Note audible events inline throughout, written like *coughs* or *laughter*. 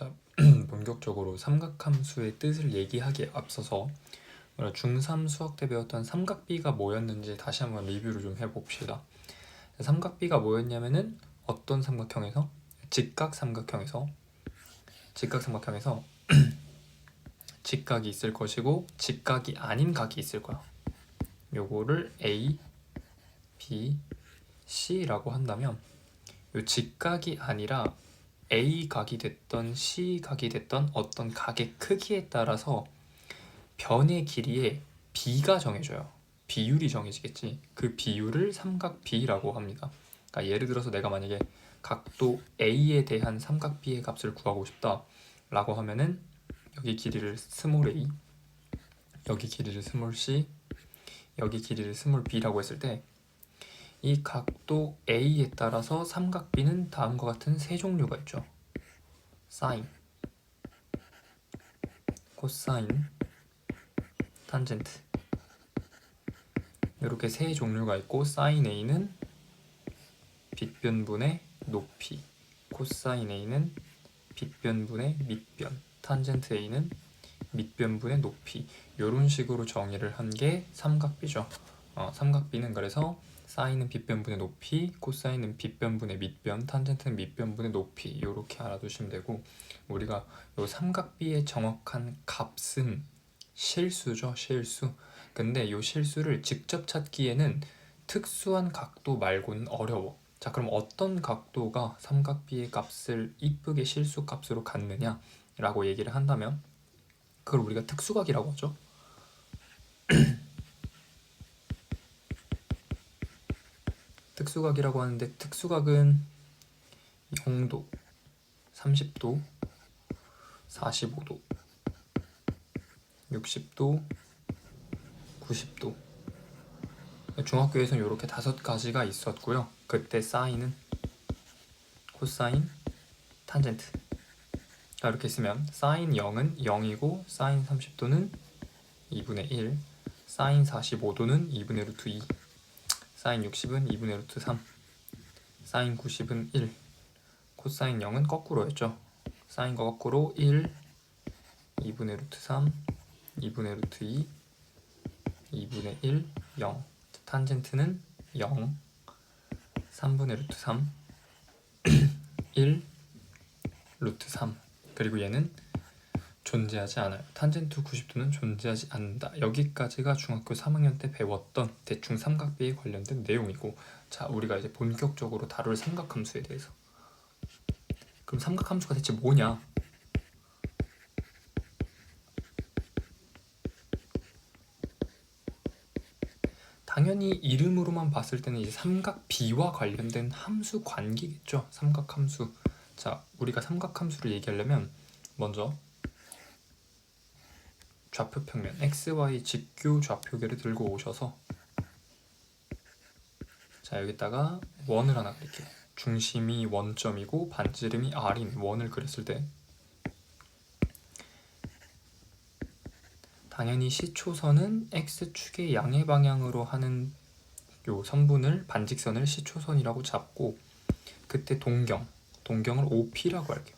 자, *clears throat* 본격적으로 삼각함수의 뜻을 얘기하기에 앞서서 중3 수학 때 배웠던 삼각비가 뭐였는지 다시 한번 리뷰를 좀 해봅시다. 삼각비가 뭐였냐면은 어떤 삼각형에서 직각 삼각형에서 직각 삼각형에서 *clears throat* 직각이 있을 것이고 직각이 아닌 각이 있을 거야. 요거를 A, B, C라고 한다면 요 직각이 아니라 A 각이 됐던 C 각이 됐던 어떤 각의 크기에 따라서 변의 길이에 B가 정해져요. 비율이 정해지겠지. 그 비율을 삼각비라고 합니다. 그러니까 예를 들어서 내가 만약에 각도 A에 대한 삼각비의 값을 구하고 싶다라고 하면은 여기 길이를 스몰 a, 여기 길이를 스몰 c, 여기 길이를 스몰 b라고 했을 때 이 각도 a에 따라서 삼각비는 다음과 같은 세 종류가 있죠. 사인, 코사인, 탄젠트 이렇게 세 종류가 있고 사인 a는 빗변분의 높이, 코사인 a는 빗변분의 밑변, 탄젠트 a는 밑변분의 높이 이런 식으로 정의를 한 게 삼각비죠. 어, 삼각비는 그래서 사인은 빗변분의 높이, 코사인은 빗변분의 밑변, 탄젠트는 밑변분의 높이 이렇게 알아두시면 되고 우리가 이 삼각비의 정확한 값은 실수죠, 실수. 근데 이 실수를 직접 찾기에는 특수한 각도 말고는 어려워. 자, 그럼 어떤 각도가 삼각비의 값을 이쁘게 실수 값으로 갖느냐 라고 얘기를 한다면 그걸 우리가 특수각이라고 하죠. *clears throat* 특수각이라고 하는데 특수각은 0도, 30도, 45도, 60도, 90도. 중학교에서는 이렇게 다섯 가지가 있었고요. 그때 사인은 코사인, 탄젠트. 자, 이렇게 쓰면 사인 0은 0이고 사인 30도는 2분의 1, 사인 45도는 2분의 루트 2, 사인 60은 2분의 루트 3, 사인 90은 1, 코사인 0은 거꾸로였죠. 사인과 거꾸로 1, 2분의 루트 3, 2분의 루트 2, 2분의 1, 0. 탄젠트는 0, 3분의 루트 3, 1, *clears throat* 루트 3. 그리고 얘는 존재하지 않아요. 탄젠트 90도는 존재하지 않는다. 여기까지가 중학교 3학년 때 배웠던 대충 삼각비에 관련된 내용이고 자, 우리가 이제 본격적으로 다룰 삼각함수에 대해서 그럼 삼각함수가 대체 뭐냐? 당연히 이름으로만 봤을 때는 이제 삼각비와 관련된 함수 관계겠죠. 삼각함수. 자, 우리가 삼각함수를 얘기하려면 먼저 좌표 평면 xy 직교 좌표계를 들고 오셔서 자 여기다가 원을 하나 그릴게요. 중심이 원점이고 반지름이 r인 원을 그렸을 때 당연히 시초선은 x축의 양의 방향으로 하는 요 선분을 반직선을 시초선이라고 잡고 그때 동경 동경을 OP라고 할게요.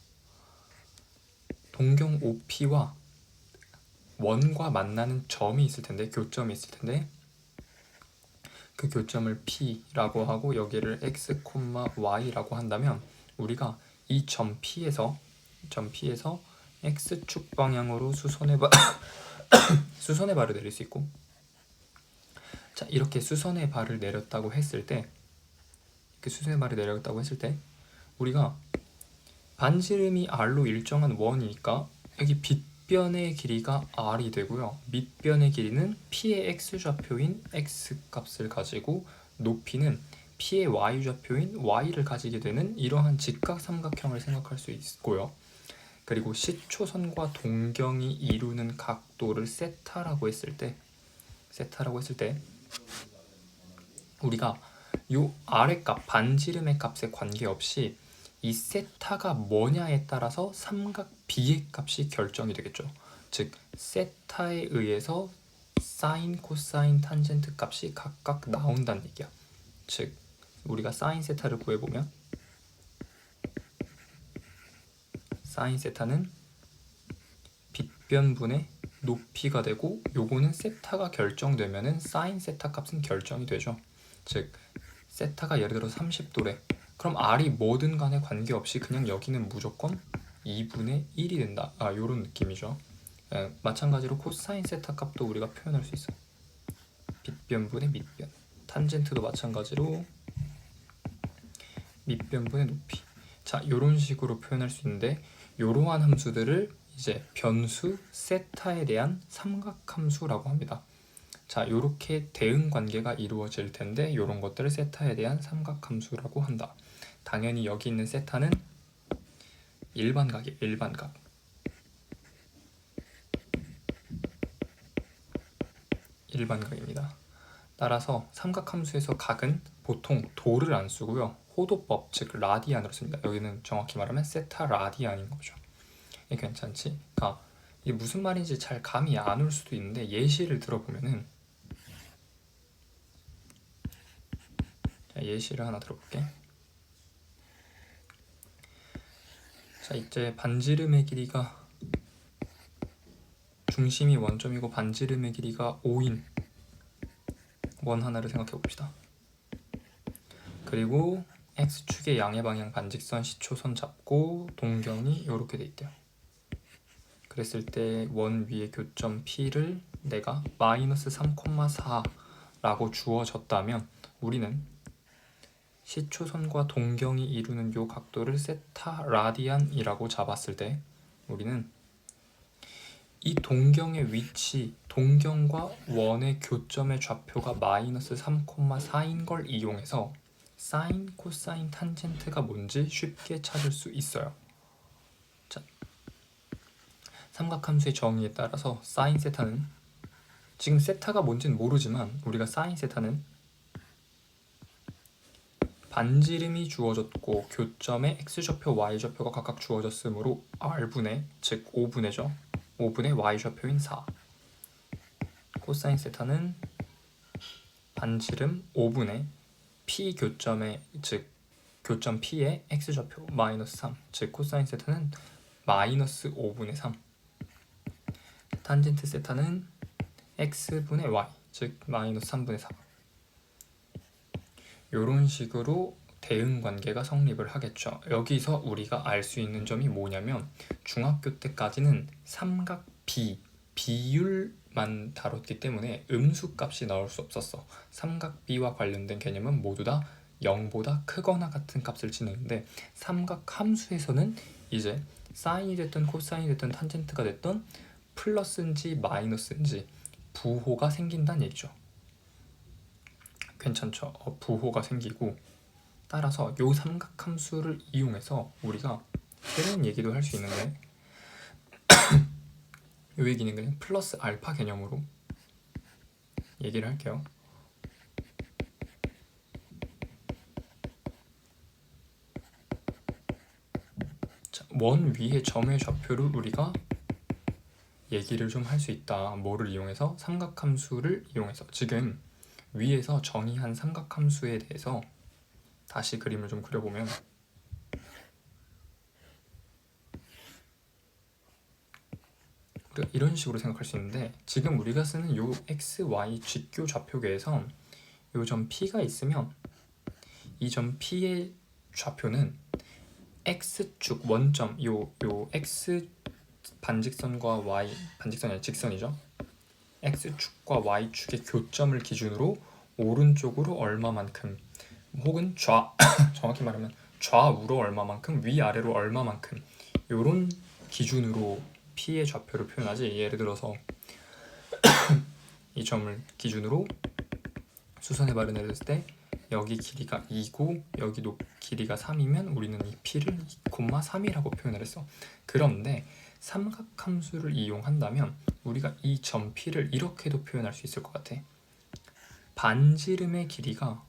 동경 OP와 원과 만나는 점이 있을 텐데 교점이 있을 텐데 그 교점을 P라고 하고 여기를 X, Y라고 한다면 우리가 이 점 P에서 점 P에서 X축 방향으로 수선의 바 *coughs* 수선의 발을 내릴 수 있고 자 이렇게 수선의 발을 내렸다고 했을 때 이렇게 수선의 발을 내렸다고 했을 때 우리가 반지름이 r로 일정한 원이니까 여기 빗변의 길이가 r이 되고요. 밑변의 길이는 p의 x좌표인 x 값을 가지고 높이는 p의 y좌표인 y를 가지게 되는 이러한 직각 삼각형을 생각할 수 있고요. 그리고 시초선과 동경이 이루는 각도를 세타라고 했을 때 세타라고 했을 때 우리가 요 아래 값 반지름의 값에 관계없이 이 세타가 뭐냐에 따라서 삼각 B의 값이 결정이 되겠죠. 즉 세타에 의해서 사인, 코사인, 탄젠트 값이 각각 나온다는 얘기야. 즉 우리가 사인 세타를 구해보면 사인 세타는 빗변분의 높이가 되고 요거는 세타가 결정되면은 사인 세타 값은 결정이 되죠. 즉 세타가 예를 들어 30도래. 그럼 r이 뭐든 간에 관계없이 그냥 여기는 무조건 2분의 1이 된다. 아 요런 느낌이죠. 예, 마찬가지로 코사인 세타 값도 우리가 표현할 수 있어. 빗변분의 밑변. 탄젠트도 마찬가지로 밑변분의 높이. 자, 이런 식으로 표현할 수 있는데 이러한 함수들을 이제 변수 세타에 대한 삼각함수라고 합니다. 자, 이렇게 대응 관계가 이루어질 텐데 이런 것들을 세타에 대한 삼각함수라고 한다. 당연히 여기 있는 세타는 일반 각이 일반 각. 일반 각입니다. 따라서 삼각함수에서 각은 보통 도를 안 쓰고요. 호도법 즉 라디안으로 씁니다. 여기는 정확히 말하면 세타 라디안인 거죠. 이게 괜찮지? 그러니까 이게 무슨 말인지 잘 감이 안 올 수도 있는데 예시를 들어보면은 자, 예시를 하나 들어볼게. 자 이제 반지름의 길이가 중심이 원점이고 반지름의 길이가 5인 원 하나를 생각해 봅시다. 그리고 x축의 양의 방향 반직선 시초선 잡고 동경이 이렇게 돼 있대요. 그랬을 때 원 위의 교점 P를 내가 마이너스 3,4라고 주어졌다면 우리는 시초선과 동경이 이루는 요 각도를 세타 라디안이라고 잡았을 때 우리는 이 동경의 위치, 동경과 원의 교점의 좌표가 마이너스 3,4인 걸 이용해서 사인, 코사인, 탄젠트가 뭔지 쉽게 찾을 수 있어요. 자, 삼각함수의 정의에 따라서 사인 세타는 지금 세타가 뭔지는 모르지만 우리가 사인 세타는 반지름이 주어졌고 교점의 x좌표, y좌표가 각각 주어졌으므로 r분의 즉 5분의죠. 5분의 y좌표인 4 코사인 세타는 반지름 5분의 p 교점의 즉 교점 p의 x좌표 마이너스 3 즉 코사인 세타는 마이너스 5분의 3 탄젠트 세타는 x분의 y 즉 마이너스 3분의 4 이런 식으로 대응 관계가 성립을 하겠죠. 여기서 우리가 알 수 있는 점이 뭐냐면 중학교 때까지는 삼각 비 비율만 다뤘기 때문에 음수 값이 나올 수 없었어. 삼각 비와 관련된 개념은 모두 다 0보다 크거나 같은 값을 지녔는데 삼각 함수에서는 이제 사인이 됐든 코사인이 됐든 탄젠트가 됐든 플러스인지 마이너스인지 부호가 생긴다는 얘기죠. 괜찮죠? 어, 부호가 생기고 따라서 요 삼각함수를 이용해서 우리가 이런 얘기도 할 수 있는데 *coughs* 요 얘기는 그냥 플러스 알파 개념으로 얘기를 할게요. 자, 원 위의 점의 좌표를 우리가 얘기를 좀 할 수 있다. 뭐를 이용해서? 삼각함수를 이용해서. 지금 위에서 정의한 삼각함수에 대해서 다시 그림을 좀 그려보면 우리가 이런 식으로 생각할 수 있는데 지금 우리가 쓰는 요 x, y 직교 좌표계에서 요 점 P가 있으면 이 점 P의 좌표는 x축 원점 요 요 x 반직선과 y 반직선이 직선이죠. X축과 y축의 교점을 기준으로 오른쪽으로 얼마만큼 혹은 좌 *coughs* 정확히 말하면 좌우로 얼마만큼 위아래로 얼마만큼 요런 기준으로 P의 좌표를 표현하지. 예를 들어서 *coughs* 이 점을 기준으로 수선의 발을 내렸을 때 여기 길이가 2고 여기 높 길이가 3이면 우리는 이 P를 2,3이라고 표현을 했어. 그런데 삼각함수를 이용한다면 우리가 이 점 P를 이렇게도 표현할 수 있을 것 같아 반지름의 길이가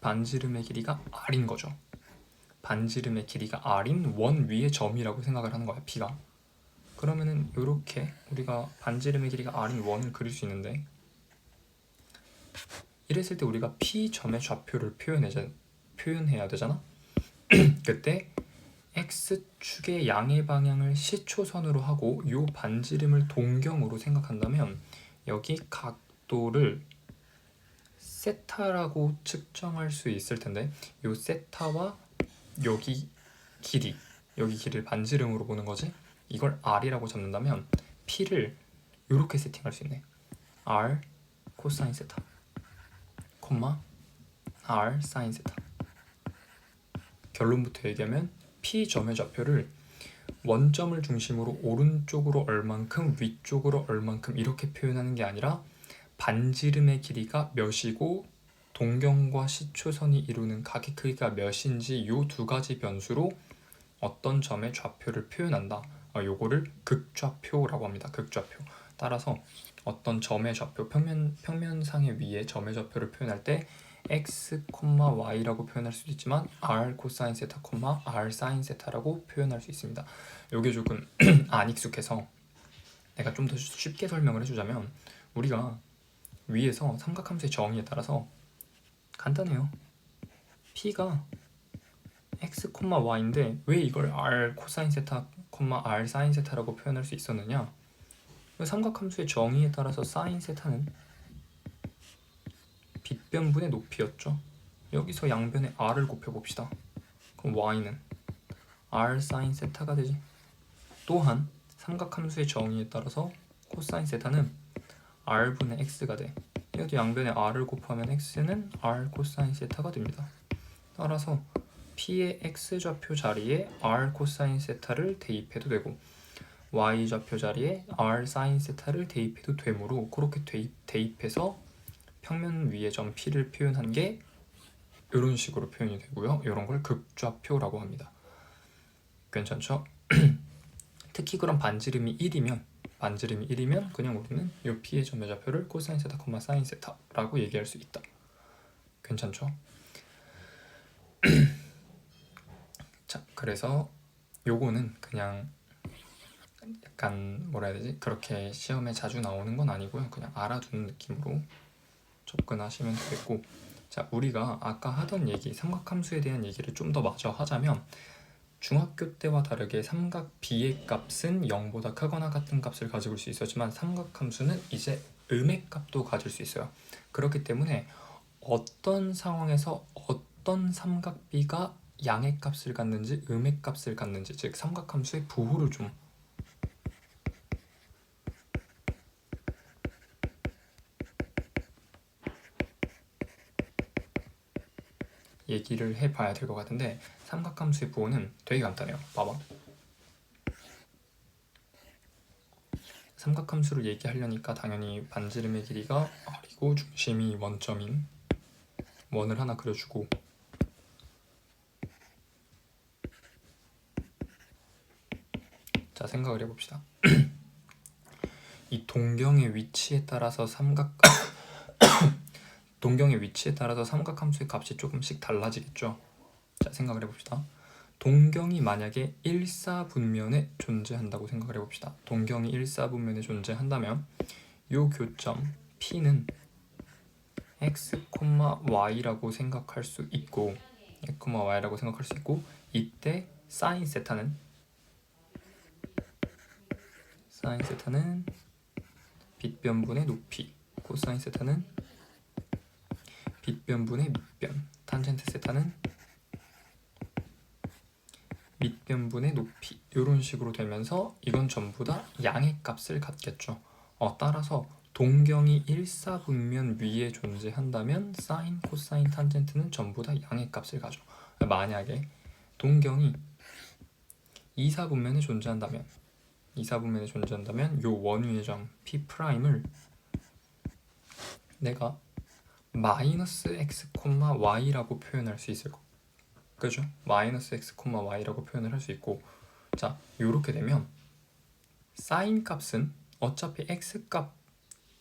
반지름의 길이가 r인 거죠. 반지름의 길이가 r인 원 위의 점이라고 생각을 하는 거야, P가. 그러면은 이렇게 우리가 반지름의 길이가 r인 원을 그릴 수 있는데 이랬을 때 우리가 P 점의 좌표를 표현해 표현해야 되잖아. *clears throat* 그때 x축의 양의 방향을 시초선으로 하고 요 반지름을 동경으로 생각한다면 여기 각도를 세타라고 측정할 수 있을 텐데 요 세타와 여기 길이 여기 길이를 반지름으로 보는 거지? 이걸 r이라고 잡는다면 p를 이렇게 세팅할 수 있네. R 코사인 세타 콤마 r 사인 세타. 결론부터 얘기하면 p 점의 좌표를 원점을 중심으로 오른쪽으로 얼만큼 위쪽으로 얼만큼 이렇게 표현하는 게 아니라 반지름의 길이가 몇이고 동경과 시초선이 이루는 각의 크기가 몇인지 이 두 가지 변수로 어떤 점의 좌표를 표현한다. 어, 요거를 극좌표라고 합니다. 극좌표. 따라서 어떤 점의 좌표 평면 평면상의 위에 점의 좌표를 표현할 때 x, y라고 표현할 수도 있지만 r 코사인 세타, r 사인 세타라고 표현할 수 있습니다. 요게 조금 *clears throat* 안 익숙해서 내가 좀 더 쉽게 설명을 해주자면 우리가 위에서 삼각함수의 정의에 따라서 간단해요. p가 x, y인데 왜 이걸 r 코사인 세타, r 사인 세타라고 표현할 수 있었느냐? 삼각함수의 정의에 따라서 사인 세타는 빗변분의 높이였죠. 여기서 양변에 r을 곱해봅시다. 그럼 y는 r 사인 세타가 되지. 또한 삼각함수의 정의에 따라서 코사인 세타는 r분의 x가 돼. 이것도 양변에 r을 곱하면 x는 r 코사인 세타가 됩니다. 따라서 p의 x 좌표 자리에 r 코사인 세타를 대입해도 되고 y 좌표 자리에 r 사인 세타를 대입해도 되므로 그렇게 대입, 대입해서 평면 위의 점 p를 표현한 게 이런 식으로 표현이 되고요. 이런 걸 극좌표라고 합니다. 괜찮죠? *clears throat* 특히 그런 반지름이 1이면 반지름이 1이면 그냥 우리는 이 p의 점의 좌표를 코사인 세타, 사인 세타라고 얘기할 수 있다. 괜찮죠? *clears throat* 자, 그래서 요거는 그냥 약간 뭐라 해야 되지? 그렇게 시험에 자주 나오는 건 아니고요. 그냥 알아두는 느낌으로 접근하시면 되겠고 자 우리가 아까 하던 얘기 삼각함수에 대한 얘기를 좀 더 마저 하자면 중학교 때와 다르게 삼각 b의 값은 0보다 크거나 같은 값을 가지고 올수 있었지만 삼각함수는 이제 음의 값도 가질 수 있어요. 그렇기 때문에 어떤 상황에서 어떤 삼각 b가 양의 값을 갖는지 음의 값을 갖는지 즉 삼각함수의 부호를 좀 얘기를 해봐야 될 것 같은데 삼각함수의 부호는 되게 간단해요. 봐봐. 삼각함수를 얘기하려니까 당연히 반지름의 길이가 r이고 중심이 원점인 원을 하나 그려주고 자 생각을 해봅시다. *clears throat* 이 동경의 위치에 따라서 삼각 동경의 위치에 따라서 삼각함수의 값이 조금씩 달라지겠죠. 자, 생각을 해봅시다. 동경이 만약에 일사분면에 존재한다고 생각을 해봅시다. 동경이 일사분면에 존재한다면 요 교점 P는 x, y라고 생각할 수 있고 x, y라고 생각할 수 있고 이때 사인 세타는 사인 세타는 빗변분의 높이 코사인 세타는 빗변분의 밑변 탄젠트 세타는 밑변분의 높이 이런 식으로 되면서 이건 전부 다 양의 값을 갖겠죠. 어, 따라서 동경이 일사분면 위에 존재한다면 사인, 코사인, 탄젠트는 전부 다 양의 값을 가져. 만약에 동경이 이사분면에 존재한다면 이사분면에 존재한다면 요 원위의 점 P'을 내가 마이너스 x, y라고 표현할 수 있을 거 그죠? 마이너스 x, y라고 표현을 할 수 있고 자 이렇게 되면 사인 값은 어차피 x 값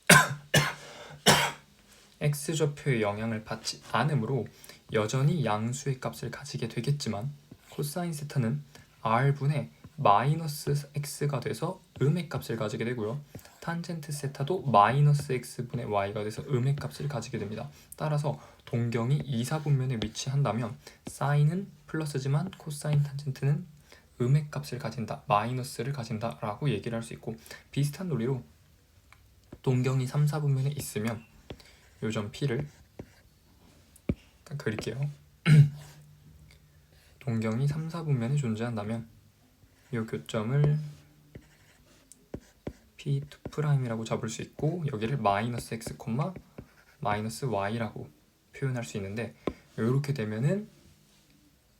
*coughs* x 좌표의 영향을 받지 않으므로 여전히 양수의 값을 가지게 되겠지만 코사인 세타는 r분의 마이너스 x가 돼서 음의 값을 가지게 되고요. 탄젠트 세타도 마이너스 x분의 y가 돼서 음의 값을 가지게 됩니다. 따라서 동경이 이사분면에 위치한다면 사인은 플러스지만 코사인 탄젠트는 음의 값을 가진다, 마이너스를 가진다 라고 얘기를 할 수 있고 비슷한 논리로 동경이 3, 4분면에 있으면 요점 P를 그릴게요. *clears throat* 동경이 3, 4분면에 존재한다면 이 교점을 P2'이라고 잡을 수 있고 여기를 마이너스 x, 마이너스 y라고 표현할 수 있는데 이렇게 되면은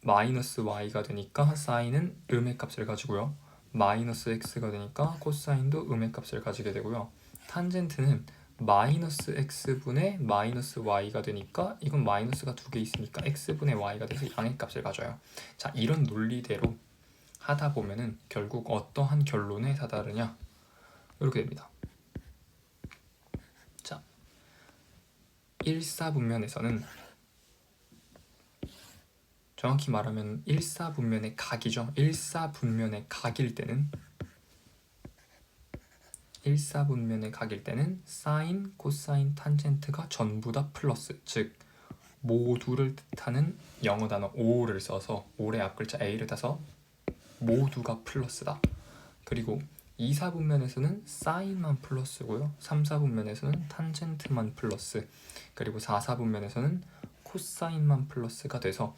마이너스 y가 되니까 사인은 음의 값을 가지고요. 마이너스 x가 되니까 코사인도 음의 값을 가지게 되고요. 탄젠트는 마이너스 x분의 마이너스 y가 되니까 이건 마이너스가 두 개 있으니까 x분의 y가 돼서 양의 값을 가져요. 자 이런 논리대로 하다 보면은 결국 어떠한 결론에 다다르냐 이렇게 됩니다. 자 1사분면에서는 정확히 말하면 1사분면의 각이죠. 1사분면의 각일 때는 1사분면의 각일 때는 사인, 코사인, 탄젠트가 전부 다 플러스 즉 모두를 뜻하는 영어 단어 o를 써서 올의 앞글자 a를 따서 모두가 플러스다. 그리고 2사분면에서는 사인만 플러스고요. 3사분면에서는 탄젠트만 플러스 그리고 4사분면에서는 코사인만 플러스가 돼서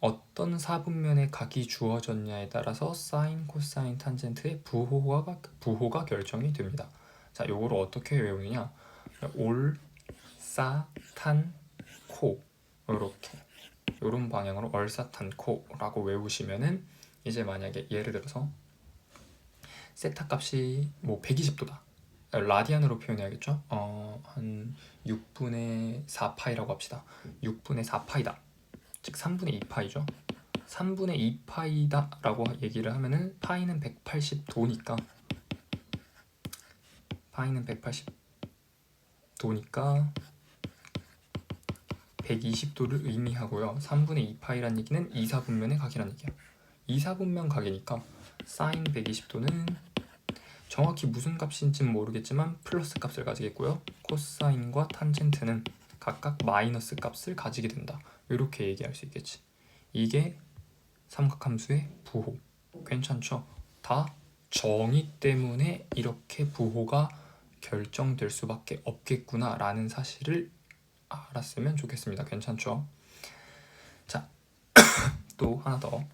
어떤 사분면의 각이 주어졌냐에 따라서 사인, 코사인, 탄젠트의 부호가 부호가 결정이 됩니다. 자, 요거를 어떻게 외우느냐? 올, 사, 탄, 코 이렇게 이런 방향으로 얼사탄코라고 외우시면은 이제 만약에 예를 들어서 세타 값이 뭐 120도다. 라디안으로 표현해야겠죠? 어, 한 6분의 4파이라고 합시다. 6분의 4파이다. 즉 3분의 2파이죠. 3분의 2파이다 라고 얘기를 하면은 파이는 180도니까 파이는 180도니까 120도를 의미하고요. 3분의 2파이란 얘기는 2, 4분면의 각이란 얘기야. 2, 4분면 각이니까 사인 120도는 정확히 무슨 값인지는 모르겠지만 플러스 값을 가지겠고요. 코사인과 탄젠트는 각각 마이너스 값을 가지게 된다. 이렇게 얘기할 수 있겠지. 이게 삼각함수의 부호. 괜찮죠? 다 정의 때문에 이렇게 부호가 결정될 수밖에 없겠구나 라는 사실을 알았으면 좋겠습니다. 괜찮죠? 자, *coughs* 또 하나 더.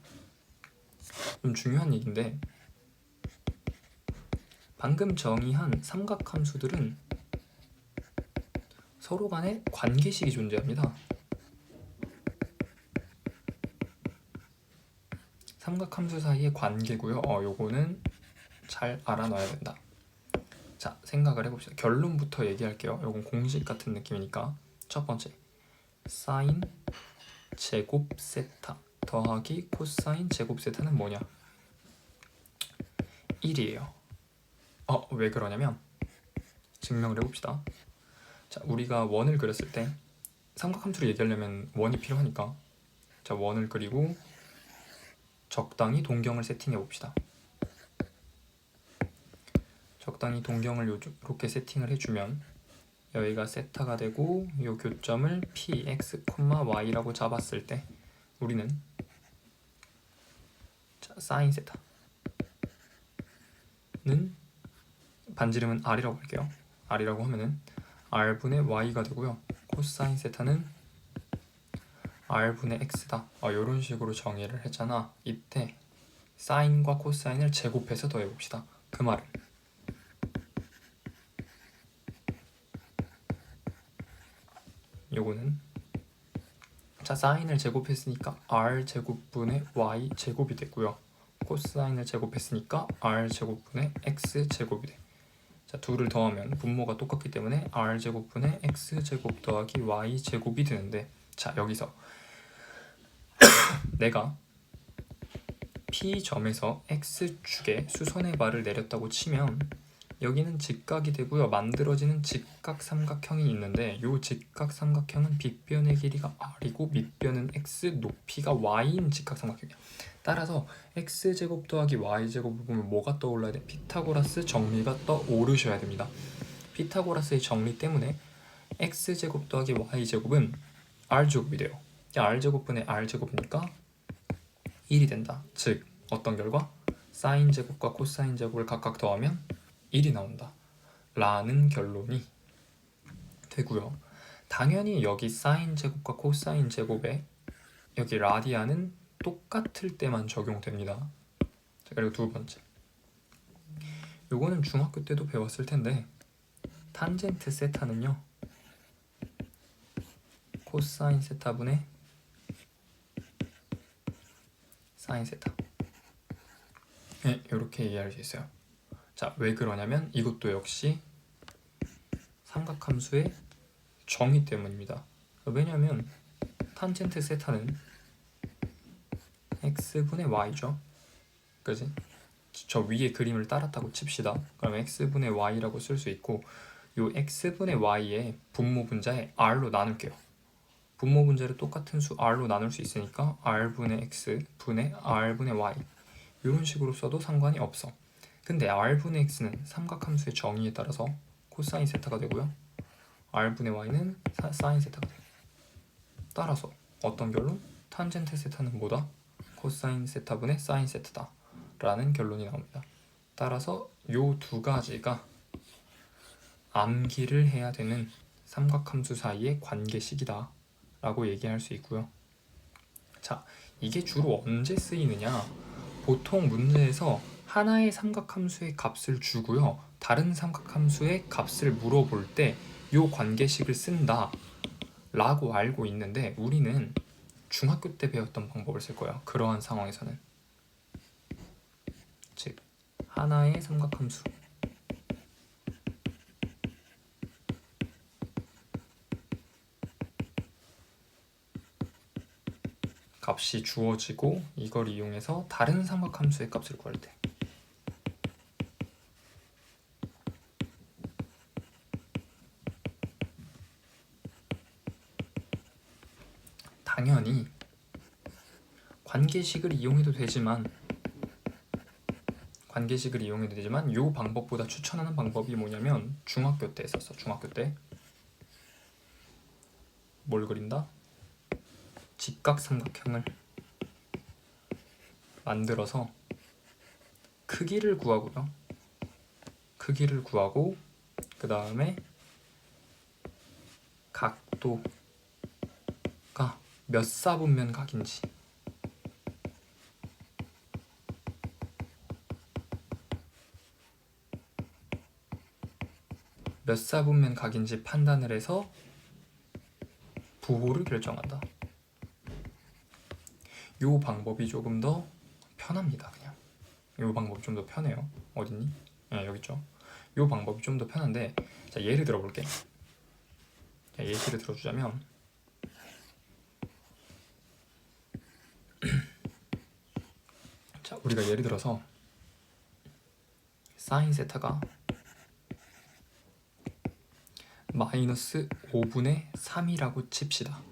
좀 중요한 얘기인데 방금 정의한 삼각함수들은 서로 간에 관계식이 존재합니다. 삼각함수 사이의 관계고요. 어, 요거는 잘 알아놔야 된다. 자, 생각을 해봅시다. 결론부터 얘기할게요. 요건 공식 같은 느낌이니까 첫 번째, 사인 제곱 세타 더하기 코사인 제곱 세타는 뭐냐? 1이에요. 어, 왜 그러냐면 증명을 해봅시다. 자, 우리가 원을 그렸을 때 삼각함수를 얘기하려면 원이 필요하니까 자, 원을 그리고 적당히 동경을 세팅해 봅시다. 적당히 동경을 이렇게 세팅을 해주면 여기가 세타가 되고 이 교점을 p, x, y라고 잡았을 때 우리는 자, 사인 세타 는 반지름은 r이라고 할게요. r이라고 하면은 r분의 y가 되고요. 코사인 세타는 r분의 x다. 어, 이런 식으로 정의를 했잖아. 이때 사인과 코사인을 제곱해서 더해봅시다. 그 말은 요거는 자 사인을 제곱했으니까 r 제곱분의 y 제곱이 됐고요. 코사인을 제곱했으니까 r 제곱분의 x 제곱이 돼. 자 둘을 더하면 분모가 똑같기 때문에 r 제곱분의 x 제곱 더하기 y 제곱이 되는데 자 여기서 *coughs* 내가 P점에서 X축에 수선의 발을 내렸다고 치면 여기는 직각이 되고요. 만들어지는 직각 삼각형이 있는데 이 직각 삼각형은 빗변의 길이가 r이고 밑변은 x, 높이가 y인 직각 삼각형이야. 따라서 x제곱 더하기 y제곱을 보면 뭐가 떠올라야 돼? 피타고라스 정리가 떠오르셔야 됩니다. 피타고라스의 정리 때문에 x제곱 더하기 y제곱은 r제곱이 돼요. r제곱분의 r제곱이니까 1이 된다. 즉 어떤 결과? 사인 제곱과 코사인 제곱을 각각 더하면 1이 나온다. 라는 결론이 되고요. 당연히 여기 사인 제곱과 코사인 제곱에 여기 라디안은 똑같을 때만 적용됩니다. 자, 그리고 두 번째. 요거는 중학교 때도 배웠을 텐데 탄젠트 세타는요. 코사인 세타분의 사인 세타. 네, 이렇게 얘기할 수 있어요. 자, 왜 그러냐면 이것도 역시 삼각함수의 정의 때문입니다. 왜냐하면 탄젠트 세타는 x분의 y죠. 그지? 저 위에 그림을 따랐다고 칩시다. 그럼 x분의 y라고 쓸 수 있고 요 x분의 y의 분모 분자에 r로 나눌게요. 분모 분자를 똑같은 수 r로 나눌 수 있으니까 r분의 x 분의 r분의 y 이런 식으로 써도 상관이 없어. 근데 r분의 x는 삼각함수의 정의에 따라서 코사인 세타가 되고요. r분의 y는 사, 사인 세타가 돼요. 따라서 어떤 결론? 탄젠트 세타는 뭐다? 코사인 세타분의 사인 세타다. 라는 결론이 나옵니다. 따라서 요 두 가지가 암기를 해야 되는 삼각함수 사이의 관계식이다. 라고 얘기할 수 있고요. 자, 이게 주로 언제 쓰이느냐? 보통 문제에서 하나의 삼각함수의 값을 주고요. 다른 삼각함수의 값을 물어볼 때 요 관계식을 쓴다. 라고 알고 있는데 우리는 중학교 때 배웠던 방법을 쓸 거예요. 그러한 상황에서는. 즉, 하나의 삼각함수. 값이 주어지고 이걸 이용해서 다른 삼각함수의 값을 구할 때 당연히 관계식을 이용해도 되지만 관계식을 이용해도 되지만 이 방법보다 추천하는 방법이 뭐냐면 중학교 때 썼어 중학교 때 뭘 그린다? 직각삼각형을 만들어서 크기를 구하고요. 크기를 구하고 그 다음에 각도가 몇 사분면 각인지 몇 사분면 각인지 판단을 해서 부호를 결정한다. 요 방법이 조금 더 편합니다. 그냥 요 방법이 좀더 편해요. 어딨니? 네, 여기 있죠. 요 방법이 좀 더 편한데 자 예를 들어 볼게. 자, 예시를 들어주자면 *clears throat* 자 우리가 예를 들어서 사인 세타가 마이너스 5분의 3이라고 칩시다.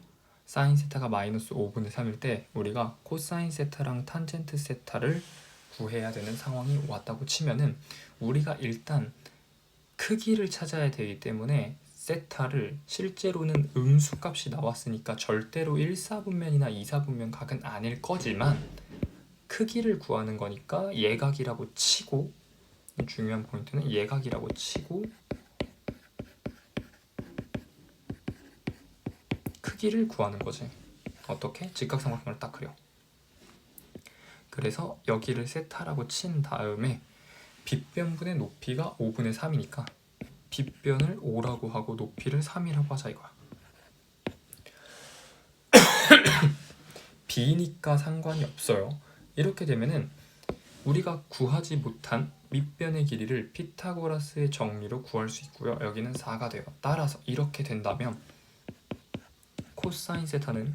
사인 세타가 마이너스 5분의 3일 때 우리가 코사인 세타랑 탄젠트 세타를 구해야 되는 상황이 왔다고 치면은 우리가 일단 크기를 찾아야 되기 때문에 세타를 실제로는 음수값이 나왔으니까 절대로 1사분면이나 2사분면 각은 아닐 거지만 크기를 구하는 거니까 예각이라고 치고 중요한 포인트는 예각이라고 치고 크기를 구하는 거지. 어떻게? 직각삼각형을 딱 그려. 그래서 여기를 세타라고 친 다음에 빗변분의 높이가 5분의 3이니까 빗변을 5라고 하고 높이를 3이라고 하자 이거야. *coughs* B니까 상관이 없어요. 이렇게 되면은 우리가 구하지 못한 밑변의 길이를 피타고라스의 정리로 구할 수 있고요. 여기는 4가 돼요. 따라서 이렇게 된다면 코사인 세타는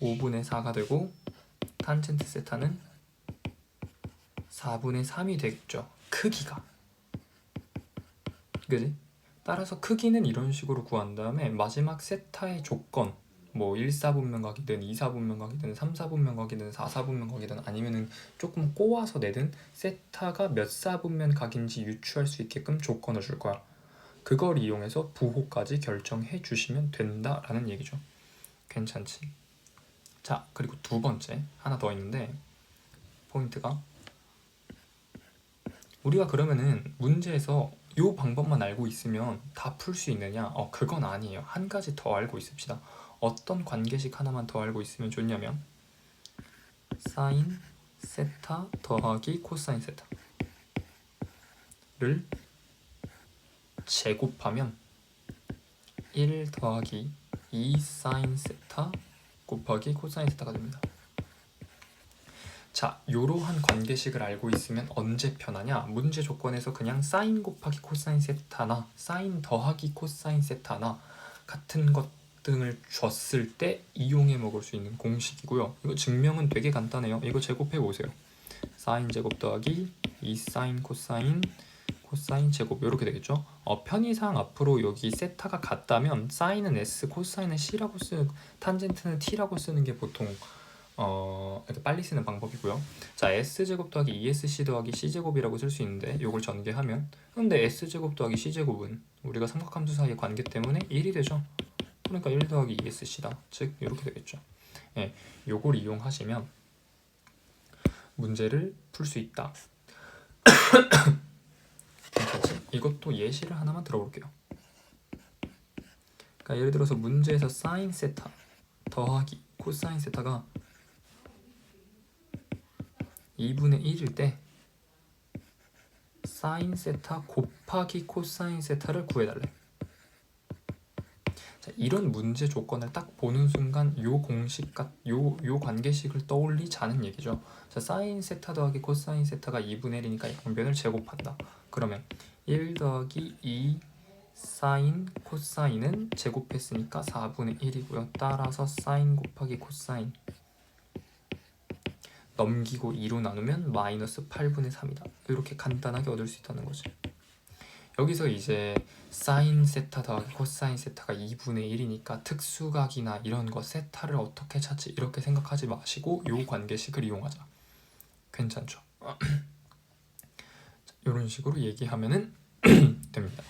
5분의 4가 되고 탄젠트 세타는 4분의 3이 되겠죠. 크기가. 그지? 따라서 크기는 이런 식으로 구한 다음에 마지막 세타의 조건 뭐 1사분면각이든 2사분면각이든 3사분면각이든 4사분면각이든 아니면은 조금 꼬아서 내든 세타가 몇 사분면각인지 유추할 수 있게끔 조건을 줄 거야. 그걸 이용해서 부호까지 결정해 주시면 된다라는 얘기죠. 괜찮지? 자, 그리고 두 번째 하나 더 있는데 포인트가 우리가 그러면은 문제에서 요 방법만 알고 있으면 다 풀 수 있느냐? 어 그건 아니에요. 한 가지 더 알고 있읍시다. 어떤 관계식 하나만 더 알고 있으면 좋냐면 사인 세타 더하기 코사인 세타를 제곱하면 1 더하기 2 사인 세타 곱하기 코사인 세타가 됩니다. 자, 요러한 관계식을 알고 있으면 언제 편하냐? 문제 조건에서 그냥 사인 곱하기 코사인 세타나 사인 더하기 코사인 세타나 같은 것 등을 줬을 때 이용해 먹을 수 있는 공식이고요. 이거 증명은 되게 간단해요. 이거 제곱해 보세요. 사인 제곱 더하기 2 사인 코사인 코사인 제곱 이렇게 되겠죠. 어, 편의상 앞으로 여기 세타가 같다면 사인은 s, 코사인은 c라고 쓰는 탄젠트는 t라고 쓰는 게 보통 어, 빨리 쓰는 방법이고요. 자, s 제곱 더하기 2sc 더하기 c 제곱이라고 쓸 수 있는데 이걸 전개하면 근데 s 제곱 더하기 c 제곱은 우리가 삼각함수 사이의 관계 때문에 1이 되죠. 그러니까 1 더하기 2sc다. 즉 이렇게 되겠죠. 예, 요걸 이용하시면 문제를 풀 수 있다. 이것도 예시를 하나만 들어볼게요. 그러니까 예를 들어서 문제에서 사인 세타 더하기 코사인 세타가 2분의 1일 때 사인 세타 곱하기 코사인 세타를 구해달래. 자, 이런 문제 조건을 딱 보는 순간 요 공식 같 요 요 관계식을 떠올리자는 얘기죠. 자, 사인 세타 더하기 코사인 세타가 2분의 1이니까 양변을 제곱한다. 그러면 1 더하기 2 사인 코사인은 제곱했으니까 4분의 1이고요. 따라서 사인 곱하기 코사인 넘기고 2로 나누면 마이너스 8분의 3이다. 이렇게 간단하게 얻을 수 있다는 거죠. 여기서 이제 사인 세타 더하기 코사인 세타가 2분의 1이니까 특수각이나 이런 거 세타를 어떻게 찾지 이렇게 생각하지 마시고 요 관계식을 이용하자. 괜찮죠? *clears throat* 이런 식으로 얘기하면은 *clears throat* 됩니다.